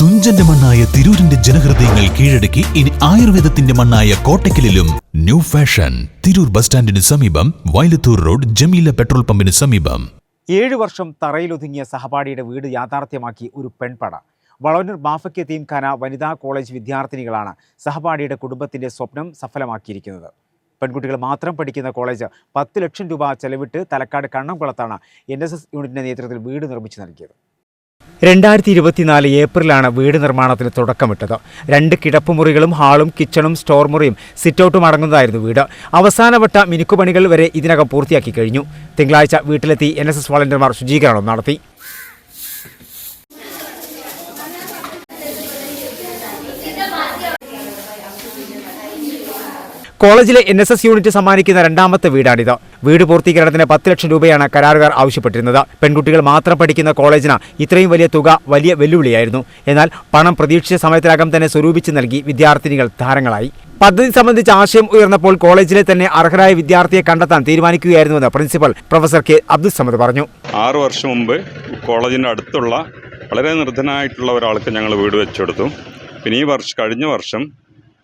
തുഞ്ചന്റെ മണ്ണായ തിരൂരിന്റെ ജനഹൃദയങ്ങൾ കീഴടക്കി ഇനി ആയുർവേദത്തിന്റെ മണ്ണായ കോട്ടയ്ക്കലിലും ന്യൂ ഫാഷൻ. തിരൂർ ബസ് സ്റ്റാൻഡിന് സമീപം വയലത്തൂർ റോഡ് ജമീല പെട്രോൾ പമ്പിന് സമീപം. ഏഴു വർഷം തറയിലൊതുങ്ങിയ സഹപാഠിയുടെ വീട് യാഥാർത്ഥ്യമാക്കി ഒരു പെൺപട. വളവന്നൂർ ബാഫയ്ക്ക് തീംഖാന വനിതാ കോളേജ് വിദ്യാർത്ഥിനികളാണ് സഹപാഠിയുടെ കുടുംബത്തിന്റെ സ്വപ്നം സഫലമാക്കിയിരിക്കുന്നത്. പെൺകുട്ടികൾ മാത്രം പഠിക്കുന്ന കോളേജ് പത്ത് ലക്ഷം രൂപ ചെലവിട്ട് തലക്കാട് കണ്ണംകുളത്താണ് എൻ എസ് എസ് യൂണിറ്റിന്റെ നേതൃത്വത്തിൽ വീട് നിർമ്മിച്ചു നൽകിയത്. രണ്ടായിരത്തി ഇരുപത്തിനാല് ഏപ്രിലാണ് വീട് നിർമ്മാണത്തിന് തുടക്കമിട്ടത്. രണ്ട് കിടപ്പുമുറികളും ഹാളും കിച്ചണും സ്റ്റോർ മുറിയും സിറ്റൗട്ടും അടങ്ങുന്നതായിരുന്നു വീട്. അവസാനവട്ട മിനുക്കുപണികൾ വരെ ഇതിനകം പൂർത്തിയാക്കി കഴിഞ്ഞു. തിങ്കളാഴ്ച വീട്ടിലെത്തി എൻ എസ് എസ് വളണ്ടിയർമാർ ശുചീകരണം നടത്തി. കോളേജിലെ എൻ എസ് എസ് യൂണിറ്റ് സമ്മാനിക്കുന്ന രണ്ടാമത്തെ വീടാണിത്. വീട് പൂർത്തീകരണത്തിന് പത്ത് ലക്ഷം രൂപയാണ് കരാറുകാർ ആവശ്യപ്പെട്ടിരുന്നത്. പെൺകുട്ടികൾ മാത്രം പഠിക്കുന്ന കോളേജിന് ഇത്രയും വലിയ തുക വലിയ വെല്ലുവിളിയായിരുന്നു. എന്നാൽ പണം പ്രതീക്ഷിച്ച സമയത്തിനകം തന്നെ സ്വരൂപിച്ച് നൽകി വിദ്യാർത്ഥിനികൾ താരങ്ങളായി. പദ്ധതി സംബന്ധിച്ച് ആശയം ഉയർന്നപ്പോൾ കോളേജിലെ തന്നെ അർഹരായ വിദ്യാർത്ഥിയെ കണ്ടെത്താൻ തീരുമാനിക്കുകയായിരുന്നുവെന്ന് principal professor K Abdul Samad പറഞ്ഞു. ആറ് വർഷം മുമ്പ് കോളേജിന്റെ അടുത്തുള്ള വളരെ നിർധനായിട്ടുള്ള ഒരാൾക്ക് ഞങ്ങൾ വീട് വെച്ചെടുത്തു. പിന്നെ ഈ വർഷം കഴിഞ്ഞ വർഷം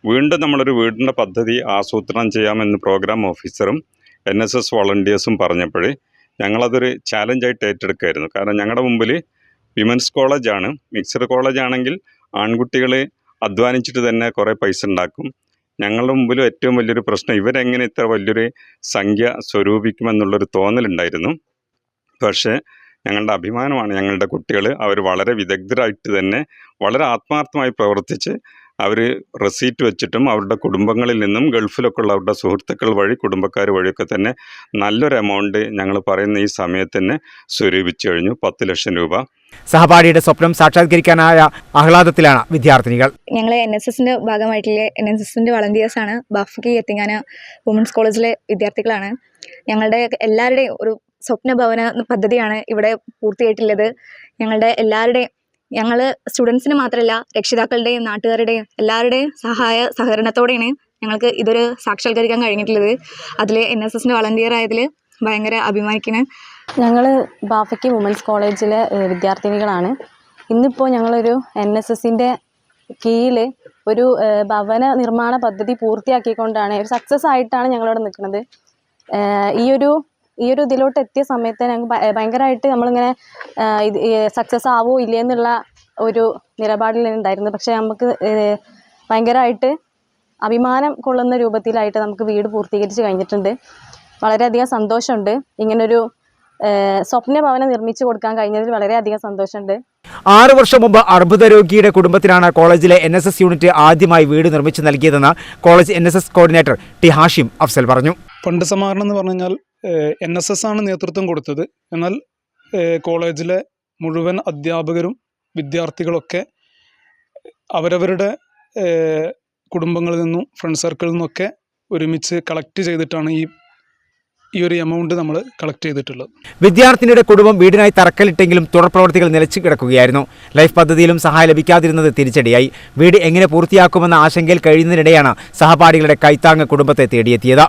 വീണ്ടും നമ്മളൊരു വീടിന്റെ പദ്ധതി ആസൂത്രണം ചെയ്യാമെന്ന് പ്രോഗ്രാം ഓഫീസറും എൻ എസ് എസ് വോളണ്ടിയേഴ്സും പറഞ്ഞപ്പോൾ ഞങ്ങളതൊരു ചാലഞ്ചായിട്ട് ഏറ്റെടുക്കുമായിരുന്നു കാരണം ഞങ്ങളുടെ മുമ്പിൽ വിമൻസ് കോളേജാണ് മിക്സഡ് കോളേജ് ആണെങ്കിൽ ആൺകുട്ടികൾ അധ്വാനിച്ചിട്ട് തന്നെ കുറേ പൈസ ഉണ്ടാക്കും. ഞങ്ങളുടെ മുമ്പിൽ ഏറ്റവും വലിയൊരു പ്രശ്നം ഇവരെങ്ങനെ ഇത്ര വലിയൊരു സംഖ്യ സ്വരൂപിക്കുമെന്നുള്ളൊരു തോന്നലുണ്ടായിരുന്നു. പക്ഷേ ഞങ്ങളുടെ അഭിമാനമാണ് ഞങ്ങളുടെ കുട്ടികൾ അവർ വളരെ വിദഗ്ധരായിട്ട് തന്നെ വളരെ ആത്മാർത്ഥമായി പ്രവർത്തിച്ച് അവർ റെസീറ്റ് വെച്ചിട്ടും അവരുടെ കുടുംബങ്ങളിൽ നിന്നും ഗൾഫിലൊക്കെ ഉള്ള അവരുടെ സുഹൃത്തുക്കൾ വഴി കുടുംബക്കാർ വഴിയൊക്കെ തന്നെ നല്ലൊരു എമൗണ്ട് ഞങ്ങൾ പറയുന്ന ഈ സമയത്ത് തന്നെ സ്വരൂപിച്ചു കഴിഞ്ഞു. പത്ത് ലക്ഷം രൂപ. സഹപാഠിയുടെ സ്വപ്നം സാക്ഷാത്കരിക്കാനായ ആഹ്ലാദത്തിലാണ് വിദ്യാർത്ഥിനികൾ. ഞങ്ങൾ എൻ എസ് എസിന്റെ ഭാഗമായിട്ടുള്ള എൻ എസ് എസിന്റെ വളണ്ടിയേഴ്സ് ആണ്. ബാഫക്കി എത്തിങ്ങാന വുമൻസ് കോളേജിലെ വിദ്യാർത്ഥികളാണ്. ഞങ്ങളുടെ എല്ലാവരുടെയും ഒരു സ്വപ്ന ഭവന പദ്ധതിയാണ് ഇവിടെ പൂർത്തിയായിട്ടുള്ളത്. ഞങ്ങളുടെ എല്ലാവരുടെയും ഞങ്ങൾ സ്റ്റുഡൻസിന് മാത്രമല്ല രക്ഷിതാക്കളുടെയും നാട്ടുകാരുടെയും എല്ലാവരുടെയും സഹായ സഹകരണത്തോടെയാണ് ഞങ്ങൾക്ക് ഇതൊരു സാക്ഷാത്കരിക്കാൻ കഴിഞ്ഞിട്ടുള്ളത്. അതിൽ എൻ എസ് എസിന്റെ വളണ്ടിയർ ആയതിൽ ഭയങ്കര അഭിമാനിക്കുന്നത് ഞങ്ങൾ ബാഫയ്ക്ക് വുമൻസ് കോളേജിലെ വിദ്യാർത്ഥിനികളാണ്. ഇന്നിപ്പോൾ ഞങ്ങളൊരു എൻ എസ് എസിന്റെ കീഴിൽ ഒരു ഭവന നിർമ്മാണ പദ്ധതി പൂർത്തിയാക്കിക്കൊണ്ടാണ് ഒരു സക്സസ് ആയിട്ടാണ് ഞങ്ങളിവിടെ നിൽക്കുന്നത്. ഈ ഒരു ഈ ഒരു ഇതിലോട്ട് എത്തിയ സമയത്ത് ഞങ്ങൾ ഭയങ്കരമായിട്ട് നമ്മളിങ്ങനെ ഇത് സക്സസ് ആവോ ഇല്ലേ എന്നുള്ള ഒരു നിലപാടിലുണ്ടായിരുന്നു പക്ഷേ നമുക്ക് ഭയങ്കരമായിട്ട് അഭിമാനം കൊള്ളുന്ന രൂപത്തിലായിട്ട് നമുക്ക് വീട് പൂർത്തീകരിച്ച് കഴിഞ്ഞിട്ടുണ്ട്. വളരെയധികം സന്തോഷമുണ്ട്. ഇങ്ങനൊരു സ്വപ്ന ഭവനം നിർമ്മിച്ചു കൊടുക്കാൻ കഴിഞ്ഞതിൽ വളരെയധികം സന്തോഷമുണ്ട്. ആറ് വർഷം മുമ്പ് അർബുദ രോഗിയുടെ കുടുംബത്തിനാണ് കോളേജിലെ എൻ എസ് എസ് യൂണിറ്റ് ആദ്യമായി വീട് നിർമ്മിച്ചു നൽകിയതെന്ന് college N S S coordinator T Hashim Afsal പറഞ്ഞു. ഫണ്ട് സമാഹരണം എന്ന് പറഞ്ഞു കഴിഞ്ഞാൽ എൻ എസ് എസ് ആണ് നേതൃത്വം കൊടുത്തത്. എന്നാൽ കോളേജിലെ മുഴുവൻ അധ്യാപകരും വിദ്യാർത്ഥികളൊക്കെ അവരവരുടെ കുടുംബങ്ങളിൽ നിന്നും ഫ്രണ്ട് സർക്കിളിൽ നിന്നൊക്കെ ഒരുമിച്ച് കളക്ട് ചെയ്തിട്ടാണ് ഈ ഈ ഒരു എമൗണ്ട് നമ്മൾ കളക്ട് ചെയ്തിട്ടുള്ളത്. വിദ്യാർത്ഥിനിയുടെ കുടുംബം വീടിനായി തറക്കല്ലിട്ടെങ്കിലും തുടർ പ്രവർത്തികൾ നിലച്ചു കിടക്കുകയായിരുന്നു. ലൈഫ് പദ്ധതിയിലും സഹായം ലഭിക്കാതിരുന്നത് തിരിച്ചടിയായി. വീട് എങ്ങനെ പൂർത്തിയാക്കുമെന്ന ആശങ്കയിൽ കഴിയുന്നതിനിടെയാണ് സഹപാഠികളുടെ കൈത്താങ്ങ് കുടുംബത്തെ തേടിയെത്തിയത്.